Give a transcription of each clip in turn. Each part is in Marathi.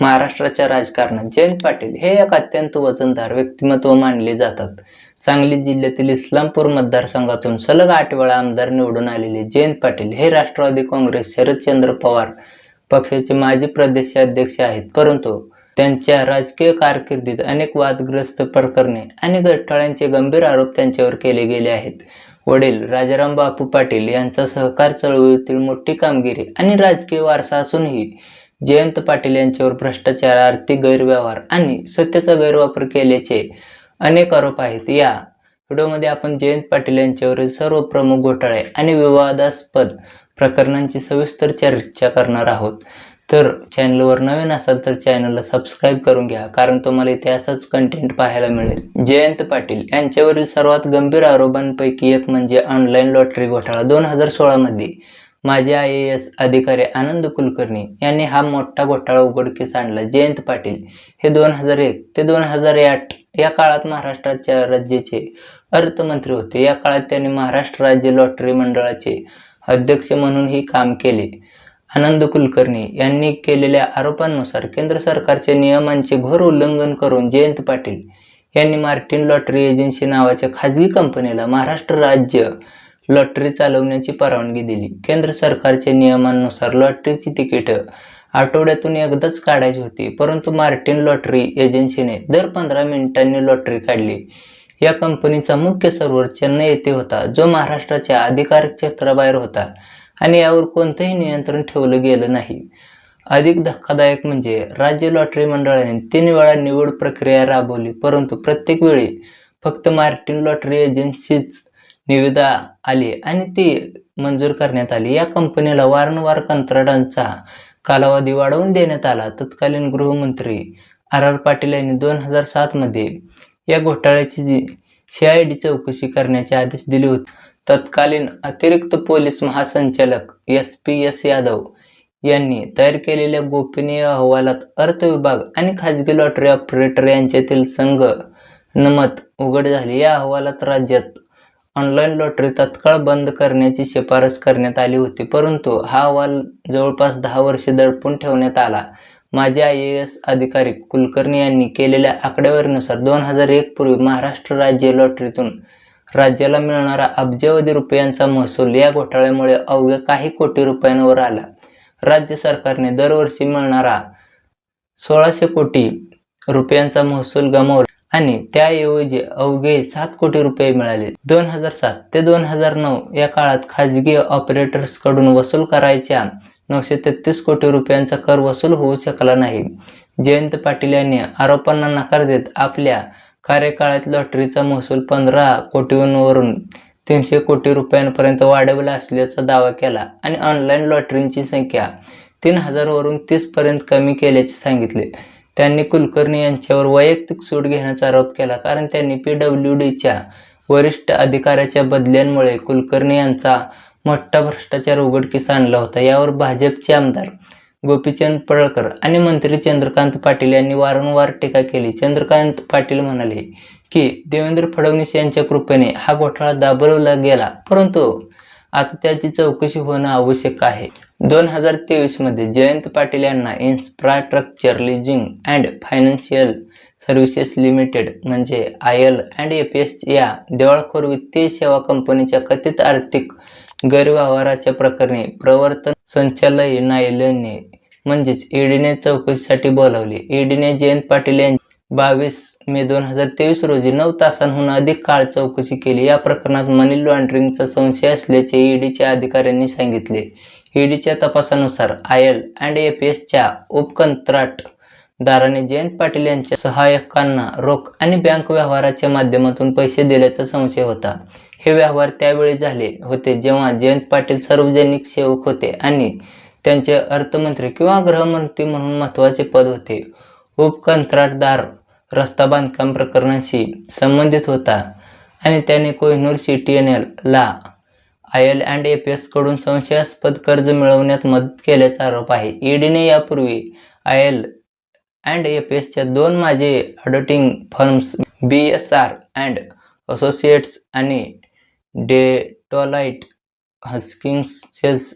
महाराष्ट्राच्या राजकारणात जयंत पाटील हे एक अत्यंत वजनदार व्यक्तिमत्व मानले जातात. सांगली जिल्ह्यातील इस्लामपूर मतदारसंघातून सलग आठ वेळा आमदार निवडून आलेले जयंत पाटील हे राष्ट्रवादी काँग्रेस शरदचंद्र पवार पक्षाचे माजी प्रदेशाध्यक्ष आहेत. परंतु त्यांच्या राजकीय कारकिर्दीत अनेक वादग्रस्त प्रकरणे आणि घोटाळ्यांचे गंभीर आरोप त्यांच्यावर केले गेले आहेत. वडील राजाराम बापू पाटील यांचा सहकार चळवळीतील मोठी कामगिरी आणि राजकीय वारसा असूनही जयंत पाटील यांच्यावर भ्रष्टाचार आर्थिक गैरव्यवहार आणि सत्तेचा गैरवापर केल्याचे अनेक आरोप आहेत. या व्हिडिओमध्ये आपण जयंत पाटील यांच्यावरील सर्व प्रमुख घोटाळे आणि विवादास्पद प्रकरणांची सविस्तर चर्चा करणार आहोत. तर चॅनलवर नवीन असाल तर चॅनलला सबस्क्राईब करून घ्या कारण तुम्हाला इथे असाच कंटेंट पाहायला मिळेल. जयंत पाटील यांच्यावरील सर्वात गंभीर आरोपांपैकी एक म्हणजे ऑनलाईन लॉटरी घोटाळा दोन हजार सोळामध्ये माजी आय ए एस अधिकारी आनंद कुलकर्णी यांनी हा मोठा घोटाळा उघडकीस आणला. जयंत पाटील हे दोन हजार एक ते दोन हजार आठ या काळात महाराष्ट्राच्या राज्याचे अर्थमंत्री होते. या काळात त्यांनी महाराष्ट्र राज्य लॉटरी मंडळाचे अध्यक्ष म्हणूनही काम केले. आनंद कुलकर्णी यांनी केलेल्या आरोपांनुसार केंद्र सरकारच्या नियमांचे घोर उल्लंघन करून जयंत पाटील यांनी मार्टिन लॉटरी एजन्सी नावाच्या खाजगी कंपनीला महाराष्ट्र राज्य लॉटरी चालवण्याची परवानगी दिली. केंद्र सरकारच्या नियमांनुसार लॉटरीची तिकीटं आठवड्यातून एकदाच काढायची होती परंतु मार्टिन लॉटरी एजन्सीने दर पंधरा मिनिटांनी लॉटरी काढली. या कंपनीचा मुख्य सर्व्हर चेन्नई येथे होता जो महाराष्ट्राच्या अधिकार क्षेत्राबाहेर होता आणि यावर कोणतंही नियंत्रण ठेवलं गेलं नाही. अधिक धक्कादायक म्हणजे राज्य लॉटरी मंडळाने तीन वेळा निवड प्रक्रिया राबवली परंतु प्रत्येक वेळी फक्त मार्टिन लॉटरी एजन्सीच निविदा आली आणि ती मंजूर करण्यात आली. या कंपनीला वारंवार कंत्राटांचा कालावधी वाढवून देण्यात आला. तत्कालीन गृहमंत्री आर आर पाटील यांनी दोन हजार सातमध्ये या घोटाळ्याची जी सी आय डी चौकशी करण्याचे आदेश दिले होते. तत्कालीन अतिरिक्त पोलीस महासंचालक एस पी एस यादव यांनी तयार केलेल्या गोपनीय अहवालात अर्थ विभाग आणि खाजगी लॉटरी ऑपरेटर यांच्यातील संघ नमत उघड झाली. या अहवालात राज्यात ऑनलाईन लॉटरी तत्काळ बंद करण्याची शिफारस करण्यात आली होती. परंतु हा अहवाल जवळपास दहा वर्षे दडपून ठेवण्यात आला. माजी आय ए एस अधिकारी कुलकर्णी यांनी केलेल्या आकडेवारीनुसार दोन हजार एक पूर्वी महाराष्ट्र राज्य लॉटरीतून राज्याला मिळणारा अब्जावधी रुपयांचा महसूल या घोटाळ्यामुळे अवघ्या काही कोटी रुपयांवर आला. राज्य सरकारने दरवर्षी मिळणारा सोळाशे कोटी रुपयांचा महसूल गमावला. आणि त्याऐवजी अवघे सात कोटी रुपये मिळाले. दोन हजार सात ते दोन हजार नऊ या काळात खाजगी ऑपरेटर्सकडून वसूल करायच्या नऊशे तेहतीस कोटी रुपयांचा कर वसूल होऊ शकला नाही. जयंत पाटील यांनी आरोपांना नकार देत आपल्या कार्यकाळात लॉटरीचा महसूल पंधरा कोटींवरून तीनशे कोटी रुपयांपर्यंत वाढवला असल्याचा दावा केला आणि ऑनलाईन लॉटरींची संख्या तीन हजारवरून तीसपर्यंत कमी केल्याचे सांगितले. त्यांनी कुलकर्णी यांच्यावर वैयक्तिक सूट घेण्याचा आरोप केला कारण त्यांनी पी डब्ल्यू डीच्या वरिष्ठ अधिकाऱ्याच्या बदल्यांमुळे कुलकर्णी यांचा मोठा भ्रष्टाचार उघडकीस आणला होता. यावर भाजपचे आमदार गोपीचंद पडळकर आणि मंत्री चंद्रकांत पाटील यांनी वारंवार टीका केली. चंद्रकांत पाटील म्हणाले की देवेंद्र फडणवीस यांच्या कृपेने हा घोटाळा दाबवला गेला परंतु आता त्याची चौकशी होणं आवश्यक आहे. दोन हजार तेवीसमध्ये जयंत पाटील यांना infrastructure leasing and financial services limited म्हणजे I L and F S या दिवाळखोर वित्तीय सेवा कंपनीच्या कथित आर्थिक गैरव्यवहाराच्या प्रकरणी प्रवर्तन संचालय संचालनालयाने म्हणजेच ईडीने चौकशीसाठी बोलावले. ईडीने जयंत पाटील यांची बावीस मे दोन हजार तेवीस रोजी नऊ तासांहून अधिक काळ चौकशी केली. या प्रकरणात मनी लॉन्ड्रिंगचा संशय असल्याचे ईडीच्या अधिकाऱ्यांनी सांगितले. ईडीच्या तपासानुसार आय एल अँड एफ एसच्या उपकंत्राटदाराने जयंत पाटील यांच्या सहाय्यकांना रोख आणि बँक व्यवहाराच्या माध्यमातून पैसे दिल्याचा संशय होता. हे व्यवहार त्यावेळी झाले होते जेव्हा जयंत पाटील सार्वजनिक सेवक होते आणि त्यांचे अर्थमंत्री किंवा गृहमंत्री म्हणून महत्त्वाचे पद होते. उपकंत्राटदार रस्ता बांधकाम प्रकरणाशी संबंधित होता आणि त्याने कोहिनूर सी टी एन एलला आय एल अँड एफ एसकडून संशयास्पद कर्ज मिळवण्यात मदत केल्याचा आरोप आहे. ईडीने यापूर्वी आय एल अँड एफ एसच्या दोन माझे auditing firms B S R and associates आणि डेटोलाइट हस्किंग सेल्स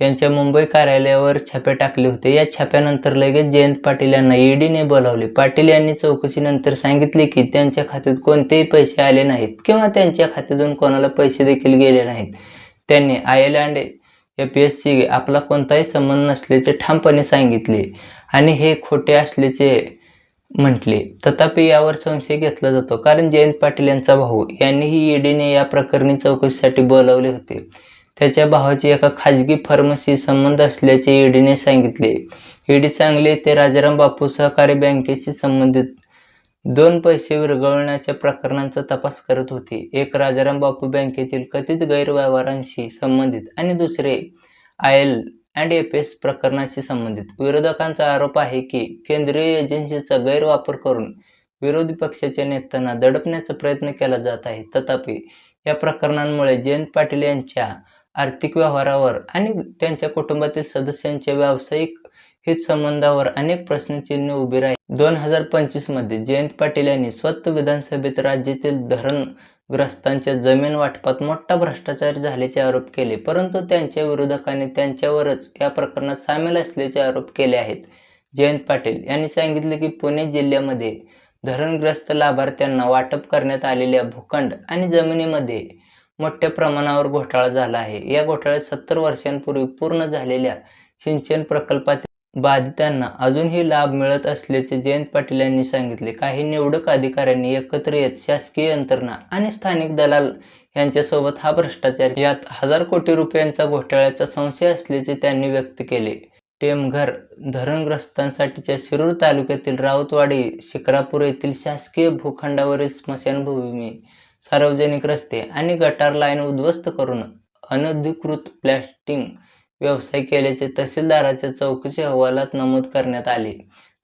यांच्या मुंबई कार्यालयावर छापे टाकले होते. या छाप्यानंतर लगेच जयंत पाटील यांना ईडीने बोलावले. पाटील यांनी चौकशीनंतर सांगितले की त्यांच्या खात्यात कोणतेही पैसे आले नाहीत किंवा त्यांच्या खात्यातून कोणाला पैसे देखील गेले नाहीत. त्यांनी आयर्लंड एपीएससी आपला कोणताही संबंध नसल्याचे ठामपणे सांगितले आणि हे खोटे असल्याचे म्हटले. तथापि यावर संशय घेतला जातो कारण जयंत पाटील यांचा भाऊ यांनीही ईडीने या प्रकरणी चौकशीसाठी बोलावले होते. त्याच्या भावाचे एका खाजगी फार्मशी संबंध असल्याचे ईडीने सांगितले. ईडी सांगली ते राजाराम बापू सहकारी बँकेशी संबंधित. दोन पैसे विरघळण्याच्या प्रकरणांचा तपास करत होती. एक राजाराम बापू बँकेतील कथित गैरव्यवहारांशी संबंधित आणि दुसरे I L and F S प्रकरणाशी संबंधित. विरोधकांचा आरोप आहे की केंद्रीय एजन्सीचा गैरवापर करून विरोधी पक्षाच्या नेत्यांना दडपण्याचा प्रयत्न केला जात आहे. तथापि या प्रकरणांमुळे जयंत पाटील यांच्या आर्थिक व्यवहारावर आणि त्यांच्या कुटुंबातील सदस्यांच्या व्यावसायिक हितसंबंधावर अनेक प्रश्नचिन्ह उभे राहिले. दोन हजार पंचवीसमध्ये जयंत पाटील यांनी स्वतः विधानसभेत राज्यातील धरणग्रस्तांच्या जमीन वाटपात मोठा भ्रष्टाचार झाल्याचे आरोप केले परंतु त्यांच्या विरोधकांनी त्यांच्यावरच या प्रकरणात सामील असल्याचे आरोप केले आहेत. जयंत पाटील यांनी सांगितले की पुणे जिल्ह्यामध्ये धरणग्रस्त लाभार्थ्यांना वाटप करण्यात आलेल्या भूखंड आणि जमिनीमध्ये मोठ्या प्रमाणावर घोटाळा झाला आहे. या घोटाळ्यात सत्तर वर्षांपूर्वी पूर्ण झालेल्या सिंचन प्रकल्पातील बाधितांना अजूनही लाभ मिळत असल्याचे जयंत पाटील यांनी सांगितले. काही निवडक अधिकाऱ्यांनी एकत्र येत शासकीय यंत्रणा आणि स्थानिक दलाल यांच्यासोबत हा भ्रष्टाचार यात हजार कोटी रुपयांचा घोटाळ्याचा संशय असल्याचे त्यांनी व्यक्त केले. टेमघर धरणग्रस्तांसाठीच्या शिरूर तालुक्यातील राऊतवाडी शिकरापूर येथील शासकीय भूखंडावरील स्मशानभूमी सार्वजनिक रस्ते आणि गटार लाईन उद्ध्वस्त करून अनधिकृत प्लॅस्टिंग व्यवसाय केल्याचे तहसीलदाराच्या चौकशी अहवालात नमूद करण्यात आले.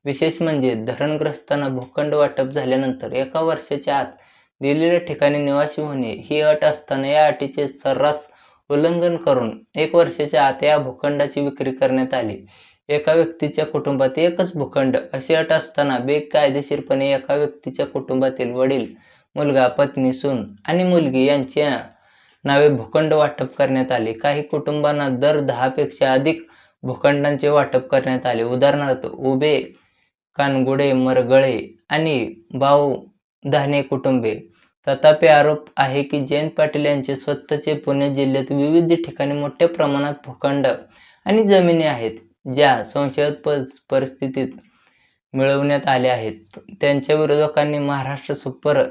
विशेष म्हणजे धरणग्रस्तांना भूखंड वाटप झाल्यानंतर एका वर्षाच्या आत दिलेल्या ठिकाणी निवासी होणे ही अट असताना या अटीचे सर्रास उल्लंघन करून एक वर्षाच्या आत या भूखंडाची विक्री करण्यात आली. एका व्यक्तीच्या कुटुंबात एकच भूखंड अशी अट असताना बेकायदेशीरपणे एका व्यक्तीच्या कुटुंबातील वडील मुलगा पत्नी सून आणि मुलगी यांच्या नावे भूखंड वाटप करण्यात आले. काही कुटुंबांना दर दहापेक्षा अधिक भूखंडांचे वाटप करण्यात आले. उदाहरणार्थ उभे कानगुडे मरगळे आणि भाऊ धाने कुटुंबे. तथापि आरोप आहे की जयंत पाटील यांचे स्वतःचे पुणे जिल्ह्यात विविध ठिकाणी मोठ्या प्रमाणात भूखंड आणि जमिनी आहेत ज्या संशयास्पद परिस्थितीत मिळवण्यात आल्या आहेत. त्यांच्या विरोधकांनी महाराष्ट्र सुपर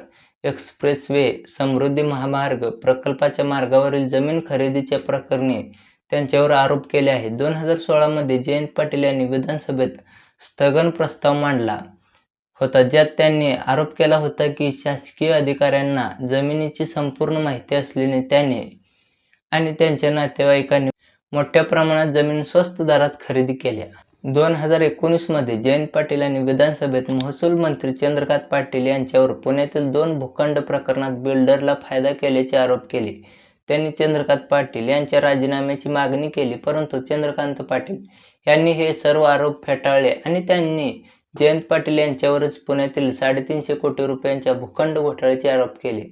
एक्सप्रेसवे समृद्धी महामार्ग प्रकल्पाच्या मार्गावरील जमीन खरेदीच्या प्रकरणी त्यांच्यावर आरोप केले आहेत. दोन हजार सोळामध्ये जयंत पाटील यांनी विधानसभेत स्थगन प्रस्ताव मांडला होता ज्यात त्यांनी आरोप केला होता की शासकीय अधिकाऱ्यांना जमिनीची संपूर्ण माहिती असल्याने त्याने आणि त्यांच्या नातेवाईकांनी मोठ्या प्रमाणात जमीन स्वस्त दरात खरेदी केल्या. दोन हजार एकोणीसमध्ये जयंत पाटील यांनी विधानसभेत महसूल मंत्री चंद्रकांत पाटील यांच्यावर पुण्यातील दोन भूखंड प्रकरणात बिल्डरला फायदा केल्याचे आरोप केले. त्यांनी चंद्रकांत पाटील यांच्या राजीनाम्याची मागणी केली परंतु चंद्रकांत पाटील यांनी हे सर्व आरोप फेटाळले आणि त्यांनी जयंत पाटील यांच्यावरच पुण्यातील साडेतीनशे कोटी रुपयांच्या भूखंड घोटाळ्याचे आरोप केले.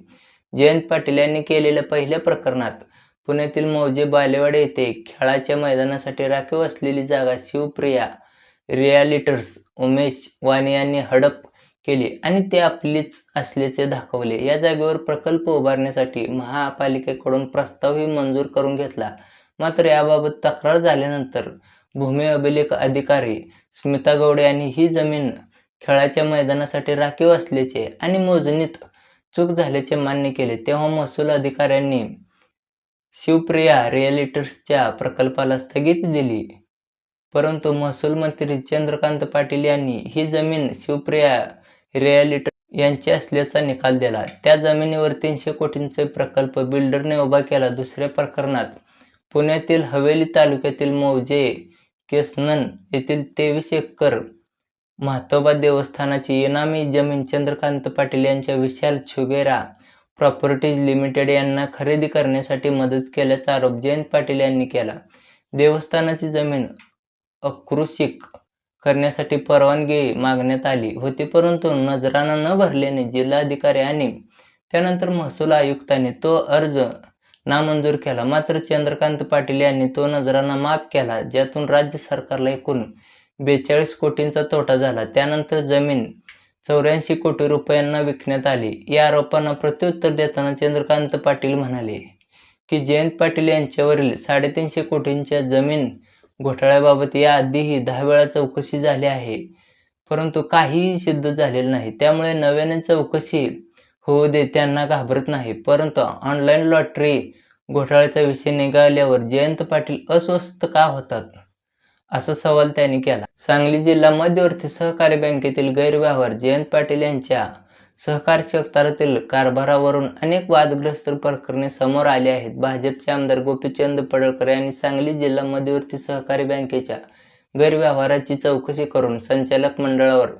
जयंत पाटील यांनी केलेल्या पहिल्या प्रकरणात पुण्यातील मौजे बालेवाडी येथे खेळाच्या मैदानासाठी राखीव असलेली जागा शिवप्रिया रियालिटर्स उमेश वाणी यांनी हडप केली आणि ते आपलीच असल्याचे दाखवले. या जागेवर प्रकल्प उभारण्यासाठी महापालिकेकडून प्रस्तावही मंजूर करून घेतला. मात्र याबाबत तक्रार झाल्यानंतर भूमी अभिलेख अधिकारी स्मिता गौडे यांनी ही जमीन खेळाच्या मैदानासाठी राखीव असल्याचे आणि मोजणीत चूक झाल्याचे मान्य केले. तेव्हा महसूल अधिकाऱ्यांनी शिवप्रिया रिअलिटर्सच्या प्रकल्पाला स्थगिती दिली. परंतु महसूल मंत्री चंद्रकांत पाटील यांनी ही जमीन शिवप्रिया रिअलिटर यांची असल्याचा निकाल दिला. त्या जमिनीवर तीनशे कोटींचे प्रकल्प बिल्डरने उभा केला. दुसऱ्या प्रकरणात पुण्यातील हवेली तालुक्यातील मौजे केसनन येथील तेवीस एकर म्हातोबा देवस्थानाची इनामी जमीन चंद्रकांत पाटील यांच्या विशाल छुगेरा प्रॉपर्टीज लिमिटेड यांना खरेदी करण्यासाठी मदत केल्याचा आरोप जयंत पाटील यांनी केला. देवस्थानाची जमीन अकृषिक करण्यासाठी परवानगी मागण्यात आली होती परंतु नजराना न भरल्याने जिल्हाधिकारी आणि त्यानंतर महसूल आयुक्तांनी तो अर्ज नामंजूर केला. मात्र चंद्रकांत पाटील यांनी तो नजराना माफ केला ज्यातून राज्य सरकारला एकूण बेचाळीस कोटींचा तोटा झाला. त्यानंतर जमीन चौऱ्याऐंशी कोटी रुपयांना विकण्यात आली. या आरोपांना प्रत्युत्तर देताना चंद्रकांत पाटील म्हणाले की जयंत पाटील यांच्यावरील साडेतीनशे कोटींच्या जमीन घोटाळ्याबाबत याआधीही दहा वेळा चौकशी झाली आहे. परंतु काहीही सिद्ध झालेलं नाही. त्यामुळे नव्याने चौकशी होऊ दे त्यांना घाबरत नाही. परंतु ऑनलाईन लॉटरी घोटाळ्याचा विषय निघाल्यावर जयंत पाटील अस्वस्थ का होतात? असा सवाल त्यांनी केला. सांगली जिल्हा मध्यवर्ती सहकारी बँकेतील गैरव्यवहार जयंत पाटील यांच्या सहकार क्षेत्रातील कारभारावरून अनेक वादग्रस्त प्रकरणे समोर आली आहेत. भाजपचे आमदार गोपीचंद पडळकर यांनी सांगली जिल्हा मध्यवर्ती सहकारी बँकेच्या गैरव्यवहाराची चौकशी करून संचालक मंडळावर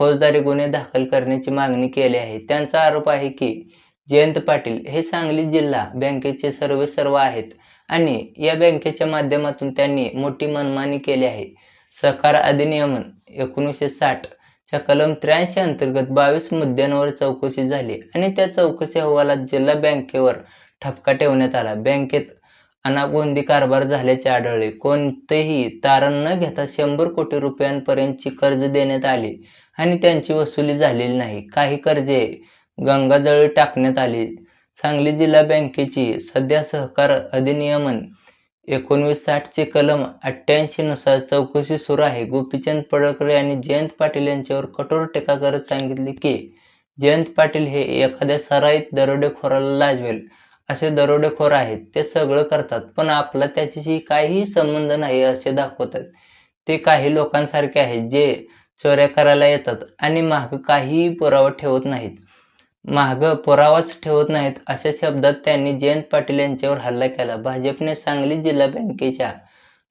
फौजदारी गुन्हे दाखल करण्याची मागणी केली आहे. त्यांचा आरोप आहे की जयंत पाटील हे सांगली जिल्हा बँकेचे सर्वे सर्व आहेत आणि या बँकेच्या माध्यमातून त्यांनी मोठी मनमानी केली आहे. सहकार अधिनियमन एकोणीसशे साठ च्या कलम त्र्याऐंशी अंतर्गत बावीस मुद्द्यांवर चौकशी झाली आणि त्या चौकशी अहवालात जिल्हा बँकेवर ठपका ठेवण्यात आला. बँकेत अनागोंदी कारभार झाल्याचे आढळले. कोणतेही तारण न घेता शंभर कोटी रुपयांपर्यंतची कर्ज देण्यात आली आणि त्यांची वसुली झालेली नाही. काही कर्जे गंगाजळी टाकण्यात आली. सांगली जिल्हा बँकेची सध्या सहकार अधिनियमन एकोणवीस साठचे कलम अठ्ठ्याऐंशीनुसार चौकशी सुरू आहे. गोपीचंद पडळकर यांनी जयंत पाटील यांच्यावर कठोर टीका करत सांगितले की जयंत पाटील हे एखाद्या सराईत दरोडेखोराला लाजवेल. असे दरोडेखोर आहेत ते सगळं करतात पण आपला त्याच्याशी काहीही संबंध नाही असे दाखवतात. ते काही लोकांसारखे आहेत जे चोऱ्या करायला येतात आणि माग काहीही पुरावा ठेवत नाहीत. मागं पुरावाच ठेवत नाहीत अशा शब्दात त्यांनी जयंत पाटील यांच्यावर हल्ला केला. भाजपने सांगली जिल्हा बँकेच्या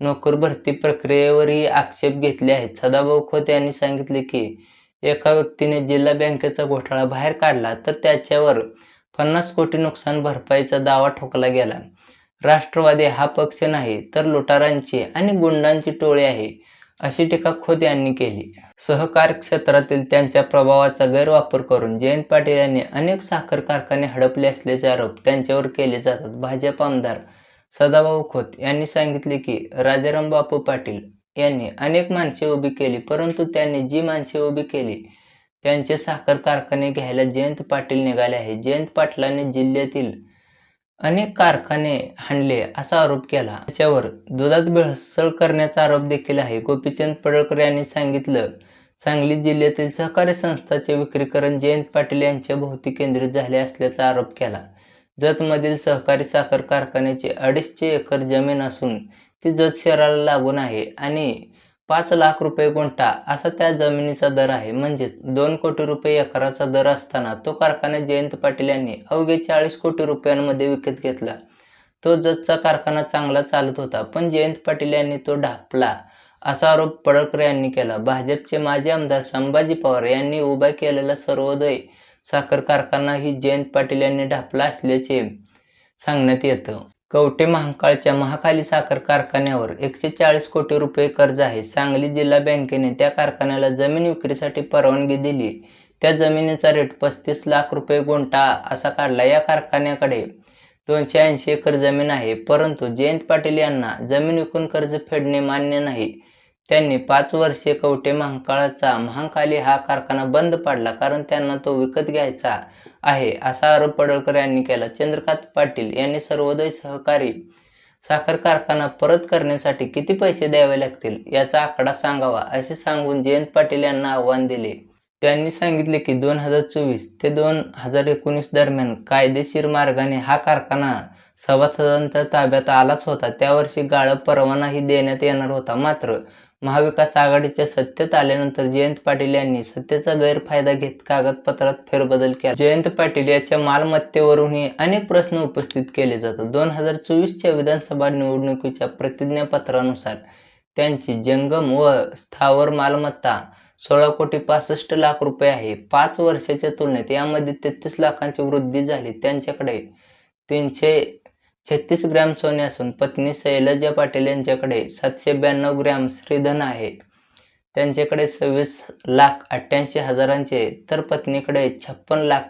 नोकर भरती प्रक्रियेवरही आक्षेप घेतले आहेत. सदाभाऊ खोत यांनी सांगितले की एका व्यक्तीने जिल्हा बँकेचा घोटाळा बाहेर काढला तर त्याच्यावर पन्नास कोटी नुकसान भरपाईचा दावा ठोकला गेला. राष्ट्रवादी हा पक्ष नाही तर लुटारांची आणि गुंडांची टोळी आहे. अशी टीका खोत यांनी केली. सहकार क्षेत्रातील त्यांच्या प्रभावाचा गैरवापर करून जयंत पाटील यांनी अनेक साखर कारखाने हडपले असल्याचे आरोप त्यांच्यावर केले जातात. भाजप आमदार सदाभाऊ खोत यांनी सांगितले की राजाराम बापू पाटील यांनी अनेक माणसे उभी केली परंतु त्यांनी जी माणसे उभी केली त्यांचे साखर कारखाने घ्यायला जयंत पाटील निघाले आहे. जयंत पाटलांनी जिल्ह्यातील अनेक कारखाने हाणले असा आरोप केला. त्याच्यावर दुधात भेळसळ करण्याचा आरोप देखील आहे. गोपीचंद पडळकर यांनी सांगितलं सांगली जिल्ह्यातील सहकारी संस्थांचे विक्रीकरण जयंत पाटील यांच्या भोवती केंद्रित झाले असल्याचा आरोप केला. जतमधील सहकारी साखर कारखान्याची अडीचशे एकर जमीन असून ती जत शहराला लागून आहे आणि पाच लाख रुपये गुंठा असा त्या जमिनीचा दर आहे. म्हणजेच दोन कोटी रुपये एकराचा दर असताना तो कारखाना जयंत पाटील यांनी अवघे चाळीस कोटी रुपयांमध्ये विकत घेतला. तो जतचा कारखाना चांगला चालत होता पण जयंत पाटील यांनी तो ढापला असा आरोप पडळकर यांनी केला. भाजपचे माजी आमदार संभाजी पवार यांनी उभा केलेला सर्वोदय साखर कारखाना ही जयंत पाटील यांनी ढापला असल्याचे सांगण्यात येतं. कवठे महाकाळच्या महाकाली साखर कारखान्यावर एकशे चाळीस कोटी रुपये कर्ज आहे. सांगली जिल्हा बँकेने त्या कारखान्याला जमीन विक्रीसाठी परवानगी दिली. त्या जमिनीचा रेट पस्तीस लाख रुपये गुंठा असा काढला. या कारखान्याकडे दोनशे ऐंशी एकर जमीन आहे. परंतु जयंत पाटील यांना जमीन विकून कर्ज फेडणे मान्य नाही. त्यांनी पाच वर्षे कवटे महाकाळाचा महांकाली हा कारखाना बंद पाडला कारण त्यांना तो विकत घ्यायचा आहे असा आरोप पडळकर यांनी केला. चंद्रकांत पाटील यांनी सर्वोदय सहकारी साखर कारखाना परत करण्यासाठी किती पैसे द्यावे लागतील याचा आकडा सांगावा असे सांगून जयंत पाटील यांना आव्हान दिले. त्यांनी सांगितले की दोन हजार चोवीस ते दोन हजार एकोणीस दरम्यान कायदेशीर मार्गाने हा कारखाना सभासदांच्या ताब्यात आलाच होता. त्या वर्षी गाळप परवानाही देण्यात येणार होता. मात्र महाविकास आघाडीच्या सत्तेत आल्यानंतर जयंत पाटील यांनी सत्तेचा गैरफायदा घेत कागदपत्रात फेरबदल केला. जयंत पाटील याच्या मालमत्तेवरूनही अनेक प्रश्न उपस्थित केले जातात. दोन हजार चोवीसच्या विधानसभा निवडणुकीच्या प्रतिज्ञापत्रानुसार त्यांची जंगम व स्थावर मालमत्ता सोळा कोटी पासष्ट लाख रुपये आहे. पाच वर्षाच्या तुलनेत यामध्ये तेहतीस लाखांची वृद्धी झाली. त्यांच्याकडे तीनशे छत्तीस ग्रॅम सोने असून पत्नी शैलजा पाटील यांच्याकडे सातशे ब्याण्णव ग्रॅम श्रीधन आहे. त्यांच्याकडे सव्वीस लाख अठ्ठ्याऐंशी हजारांचे तर पत्नीकडे छप्पन लाख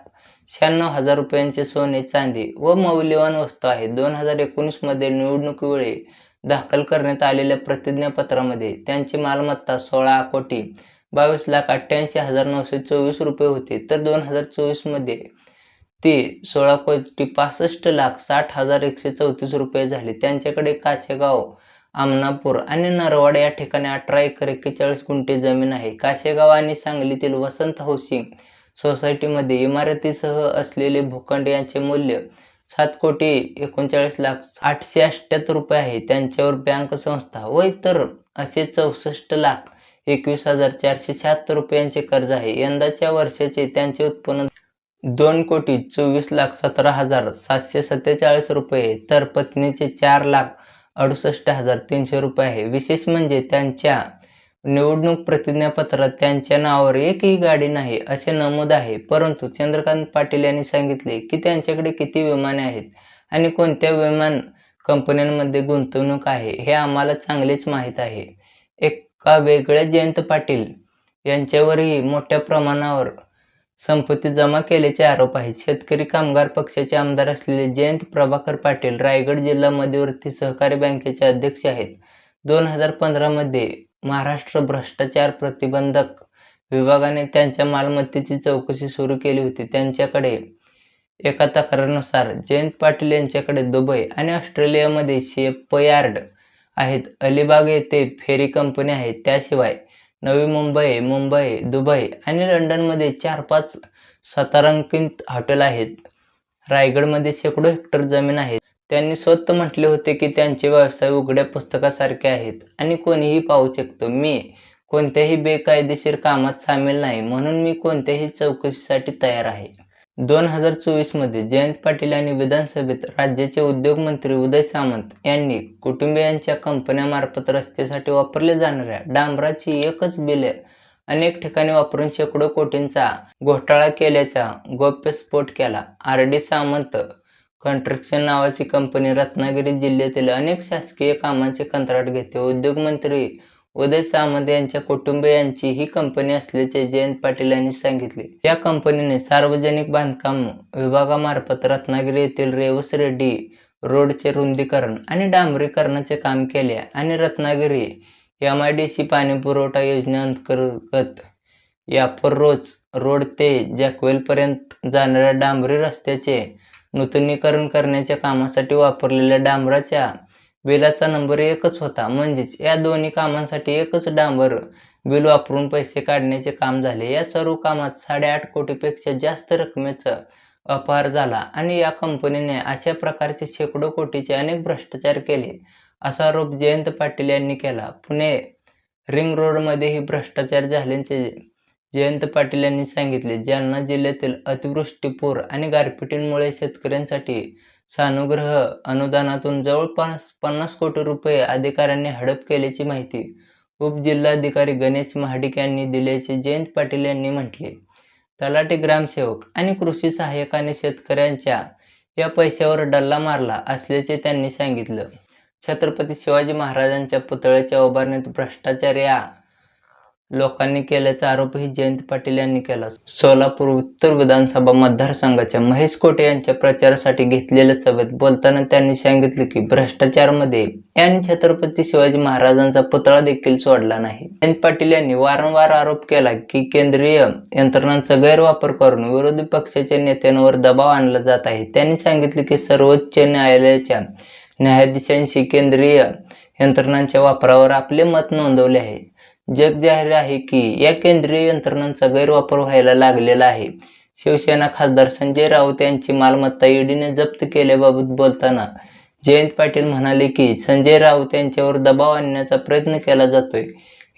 शहाण्णव हजार रुपयांचे सोने चांदी व मौल्यवान वस्तू आहे. दोन हजार एकोणीसमध्ये निवडणुकीवेळी दाखल करण्यात आलेल्या प्रतिज्ञापत्रामध्ये त्यांची मालमत्ता सोळा कोटी बावीस लाख अठ्ठ्याऐंशी हजार नऊशे चोवीस रुपये होते. तर दोन हजार चोवीसमध्ये ते सोळा कोटी पासष्ट लाख साठ हजार एकशे चौतीस रुपये झाले. त्यांच्याकडे काशेगाव आमनापूर आणि नरवाड या ठिकाणी अठरा एकर एक्केचाळीस गुंठे जमीन आहे. काशेगाव आणि सांगलीतील वसंत हाऊसिंग सोसायटीमध्ये इमारतीसह असलेले भूखंड यांचे मूल्य सात कोटी एकोणचाळीस लाख आठशे अठ्ठ्याहत्तर रुपये आहे. त्यांच्यावर बँक संस्था व इतर असे चौसष्ट लाख एकवीस हजार चारशे शहात्तर रुपयांचे कर्ज आहे. यंदाच्या वर्षाचे त्यांचे उत्पन्न दोन कोटी चोवीस लाख सतरा हजार सातशे सत्तेचाळीस रुपये तर पत्नीचे चार लाख अडुसष्ट हजार तीनशे रुपये आहे. विशेष म्हणजे त्यांच्या निवडणूक प्रतिज्ञापत्रात त्यांच्या नावावर एकही गाडी नाही असे नमूद आहे. परंतु चंद्रकांत पाटील यांनी सांगितले की त्यांच्याकडे किती विमाने आहेत आणि कोणत्या विमान कंपन्यांमध्ये गुंतवणूक आहे हे आम्हाला चांगलेच माहीत आहे. एका वेगळ्या जयंत पाटील यांच्यावरही मोठ्या प्रमाणावर संपत्ती जमा केल्याचे आरोप आहेत. शेतकरी कामगार पक्षाचे आमदार असलेले जयंत प्रभाकर पाटील रायगड जिल्हा मध्यवर्ती सहकारी बँकेचे अध्यक्ष आहेत. दोन हजार पंधरामध्ये महाराष्ट्र भ्रष्टाचार प्रतिबंधक विभागाने त्यांच्या मालमत्तेची चौकशी सुरू केली होती. त्यांच्याकडे एका तक्रारीनुसार जयंत पाटील यांच्याकडे दुबई आणि ऑस्ट्रेलियामध्ये शेपयार्ड आहेत. अलिबाग येथे फेरी कंपनी आहे. त्याशिवाय नवी मुंबई मुंबई दुबई आणि लंडनमध्ये चार पाच सतारांकित हॉटेल आहेत. रायगडमध्ये शेकडो हेक्टर जमीन आहे त्यांनी स्वतः म्हटले होते की त्यांचे व्यवसाय उघड्या पुस्तकासारखे आहेत आणि कोणीही पाहू शकतो. मी कोणत्याही बेकायदेशीर कामात सामील नाही म्हणून मी कोणत्याही चौकशीसाठी तयार आहे. दोन हजार चोवीसमध्ये जयंत पाटील यांनी विधानसभेत राज्याचे उद्योगमंत्री उदय सामंत यांनी कुटुंबियांच्या कंपन्यांमार्फत रस्त्यासाठी वापरल्या जाणाऱ्या डांबराची एकच बिले अनेक ठिकाणी वापरून शेकडो कोटींचा घोटाळा केल्याचा गौप्यस्फोट केला. आर डी सामंत कन्स्ट्रक्शन नावाची कंपनी रत्नागिरी जिल्ह्यातील अनेक शासकीय कामांचे कंत्राट घेते. उद्योगमंत्री उदय सामंत यांच्या कुटुंबियांची ही कंपनी असल्याचे जयंत पाटील यांनी सांगितले. या कंपनीने सार्वजनिक बांधकाम विभागामार्फत रत्नागिरी येथील रेवस रेड्डी रोडचे रुंदीकरण आणि डांबरीकरणाचे काम केले आणि Ratnagiri M I D C पाणी पुरवठा योजनेअंतर्गत रोज रोड ते जॅकवेलपर्यंत जाणाऱ्या डांबरी रस्त्याचे नूतनीकरण करण्याच्या कामासाठी वापरलेल्या डांबराच्या बिलाचा नंबर एकच होता. म्हणजेच या दोन्ही कामांसाठी एकच डांबर बिल वापरून पैसे काढण्याचे काम झाले. या सर्व कामात साडेआठ कोटीपेक्षा जास्त रकमेचा अपहार झाला आणि या कंपनीने अशा प्रकारचे शेकडो कोटीचे अनेक भ्रष्टाचार केले असा आरोप जयंत पाटील यांनी केला. पुणे रिंग रोडमध्येही भ्रष्टाचार झाल्याचे जयंत पाटील यांनी सांगितले. जालना जिल्ह्यातील अतिवृष्टी पूर आणि गारपिटींमुळे शेतकऱ्यांसाठी सानुग्रह अनुदानातून जवळपास पन्नास कोटी रुपये अधिकाऱ्यांनी हडप केल्याची माहिती उपजिल्हाधिकारी गणेश महाडिक यांनी दिल्याचे जयंत पाटील यांनी म्हटले. तलाठी ग्रामसेवक आणि कृषी सहाय्यकाने शेतकऱ्यांच्या या पैशावर डल्ला मारला असल्याचे त्यांनी सांगितलं. छत्रपती शिवाजी महाराजांच्या पुतळ्याच्या उभारणीत भ्रष्टाचार या लोकांनी केल्याचा आरोपही जयंत पाटील यांनी केला. सोलापूर उत्तर विधानसभा मतदारसंघाच्या महेश कोटे यांच्या प्रचारासाठी घेतलेल्या सभेत बोलताना त्यांनी सांगितले की भ्रष्टाचारमध्ये यांनी छत्रपती शिवाजी महाराजांचा पुतळा देखील सोडला नाही. जयंत पाटील यांनी वारंवार आरोप केला की केंद्रीय यंत्रणांचा गैरवापर करून विरोधी पक्षाच्या नेत्यांवर दबाव आणला जात आहे. त्यांनी सांगितले की सर्वोच्च न्यायालयाच्या न्यायाधीशांशी केंद्रीय यंत्रणांच्या वापरावर आपले मत नोंदवले आहे. जग जाहीर आहे की या केंद्रीय यंत्रणांचा गैरवापर व्हायला लागलेला आहे. शिवसेना खासदार संजय राऊत यांची मालमत्ता ईडीने जप्त केल्याबाबत बोलताना जयंत पाटील म्हणाले की संजय राऊत यांच्यावर दबाव आणण्याचा प्रयत्न केला जातोय.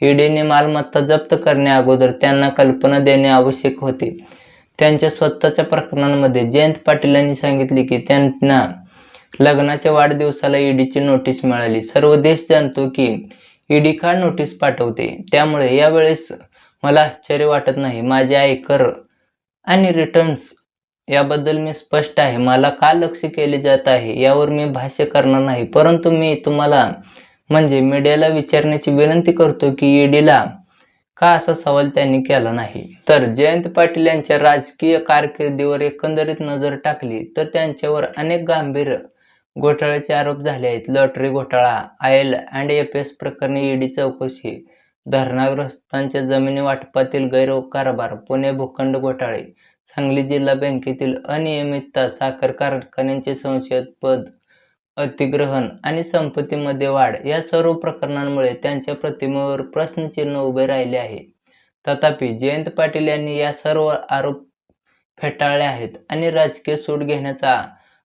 ईडीने मालमत्ता जप्त करण्या अगोदर त्यांना कल्पना देणे आवश्यक होते. त्यांच्या स्वतःच्या प्रकरणांमध्ये जयंत पाटील यांनी सांगितले की त्यांना लग्नाच्या वाढदिवसाला ईडीची नोटीस मिळाली. सर्व देश जाणतो की ईडी का नोटीस पाठवते? त्यामुळे यावेळेस मला आश्चर्य वाटत नाही. माझे आयकर आणि रिटर्न्स याबद्दल मी स्पष्ट आहे. मला का लक्ष केले जात आहे? यावर मी भाष्य करणार नाही. परंतु मी तुम्हाला म्हणजे मीडियाला विचारण्याची विनंती करतो की ईडीला का असा सवाल त्यांनी केला नाही? तर जयंत पाटील यांच्या राजकीय कारकिर्दीवर एकंदरीत नजर टाकली तर त्यांच्यावर अनेक गांभीर घोटाळ्याचे आरोप झाले आहेत. लॉटरी घोटाळा I L and F S प्रकरणी ईडी चौकशी धरणाग्रस्तांच्या जमिनी वाटपातील गैरकारभार पुणे भूखंड घोटाळे सांगली जिल्हा बँकेतील अनियमितता साखर कारखान्यांचे संशयास्पद अतिग्रहण आणि संपत्तीमध्ये वाढ या सर्व प्रकरणांमुळे त्यांच्या प्रतिमेवर प्रश्नचिन्ह उभे राहिले आहे. तथापि जयंत पाटील यांनी या सर्व आरोप फेटाळले आहेत आणि राजकीय सूट घेण्याचा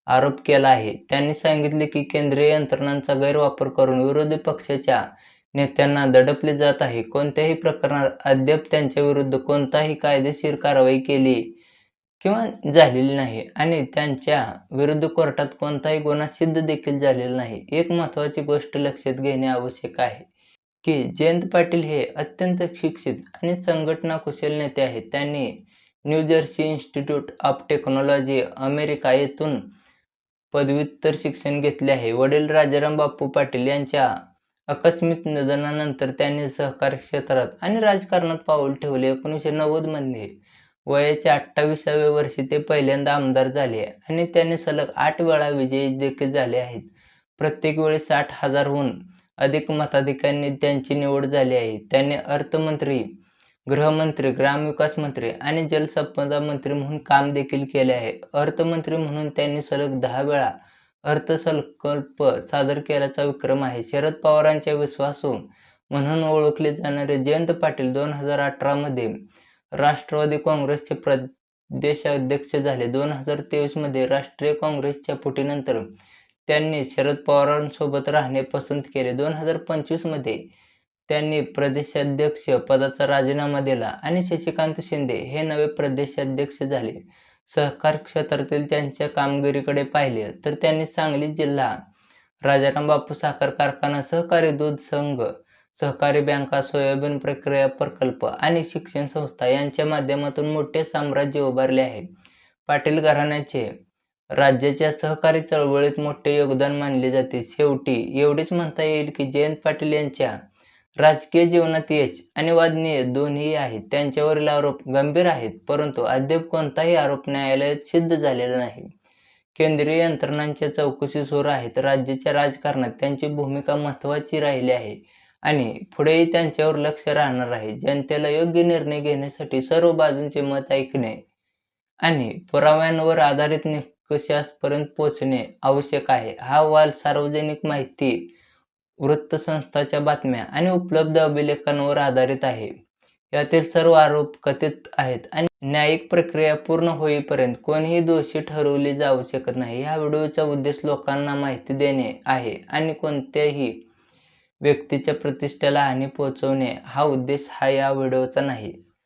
आरोप केला आहे. त्यांनी सांगितले की केंद्रीय यंत्रणांचा गैरवापर करून विरोधी पक्षाच्या नेत्यांना दडपले जात आहे. कोणत्याही प्रकरणात अद्याप त्यांच्या विरुद्ध कोणताही कायदेशीर कारवाई केली किंवा झालेली नाही आणि त्यांच्या विरुद्ध कोर्टात कोणताही गुन्हा सिद्ध देखील झालेला नाही. एक महत्त्वाची गोष्ट लक्षात घेणे आवश्यक आहे की जयंत पाटील हे अत्यंत शिक्षित आणि संघटना कुशल नेते आहेत. त्यांनी New Jersey institute of technology America येथून पदव्युत्तर शिक्षण घेतले आहे. वडील राजाराम बापू पाटील यांच्या आकस्मिक निधनानंतर त्यांनी सहकार क्षेत्रात आणि राजकारणात पाऊल ठेवले. एकोणीसशे नव्वदमध्ये वयाच्या अठ्ठावीसाव्या वर्षी ते पहिल्यांदा आमदार झाले आणि त्यांनी सलग आठ वेळा विजयी देखील झाले आहेत. प्रत्येक वेळी साठ हजारहून अधिक मताधिकांनी त्यांची निवड झाली आहे. त्यांनी अर्थमंत्री गृहमंत्री ग्रामविकास मंत्री आणि जलसंपदा मंत्री म्हणून काम देखील केले आहे. अर्थमंत्री म्हणून त्यांनी सलग दहा वेळा अर्थसंकल्प सादर केल्याचा विक्रम आहे. शरद पवारांच्या विश्वासू म्हणून ओळखले जाणारे जयंत पाटील दोन हजार अठरामध्ये राष्ट्रवादी काँग्रेसचे प्रदेशाध्यक्ष झाले. दोन हजार तेवीसमध्ये राष्ट्रीय काँग्रेसच्या फुटीनंतर त्यांनी शरद पवारांसोबत राहणे पसंत केले. दोन हजार पंचवीसमध्ये त्यांनी प्रदेशाध्यक्ष पदाचा राजीनामा दिला आणि शशिकांत शिंदे हे नवे प्रदेशाध्यक्ष झाले. सहकार क्षेत्रातील त्यांच्या कामगिरीकडे पाहिले तर त्यांनी सांगली जिल्हा राजाराम बापू साखर कारखाना सहकारी दूध संघ सहकारी बँका सोयाबीन प्रक्रिया प्रकल्प आणि शिक्षण संस्था यांच्या माध्यमातून मोठे साम्राज्य उभारले आहे. पाटील घराण्याचे राज्याच्या सहकारी चळवळीत मोठे योगदान मानले जाते. शेवटी एवढेच म्हणता येईल की जयंत पाटील यांच्या राजकीय जीवनात यश आणि वादनीय दोन्ही आहेत. त्यांच्यावरील आरोप गंभीर आहेत परंतु अद्याप कोणताही आरोप न्यायालयात सिद्ध झालेला नाही. केंद्रीय यंत्रणांच्या चौकशी सुरू आहेत. राज्याच्या राजकारणात त्यांची भूमिका महत्त्वाची राहिली आहे आणि पुढेही त्यांच्यावर लक्ष राहणार आहे. जनतेला योग्य निर्णय घेण्यासाठी सर्व बाजूंचे मत ऐकणे आणि पुराव्यांवर आधारित निकषापर्यंत पोहोचणे आवश्यक आहे. हा वाल सार्वजनिक माहिती वृत्तसंस्थांच्या बातम्या आणि उपलब्ध अभिलेखांवर आधारित आहे. यातील सर्व आरोप कथित आहेत आणि न्यायिक प्रक्रिया पूर्ण होईपर्यंत कोणीही दोषी ठरवले जाऊ शकत नाही. या व्हिडिओचा उद्देश लोकांना माहिती देणे आहे आणि कोणत्याही व्यक्तीच्या प्रतिष्ठेला हानी पोहोचवणे हा उद्देश हा या व्हिडिओचा नाही.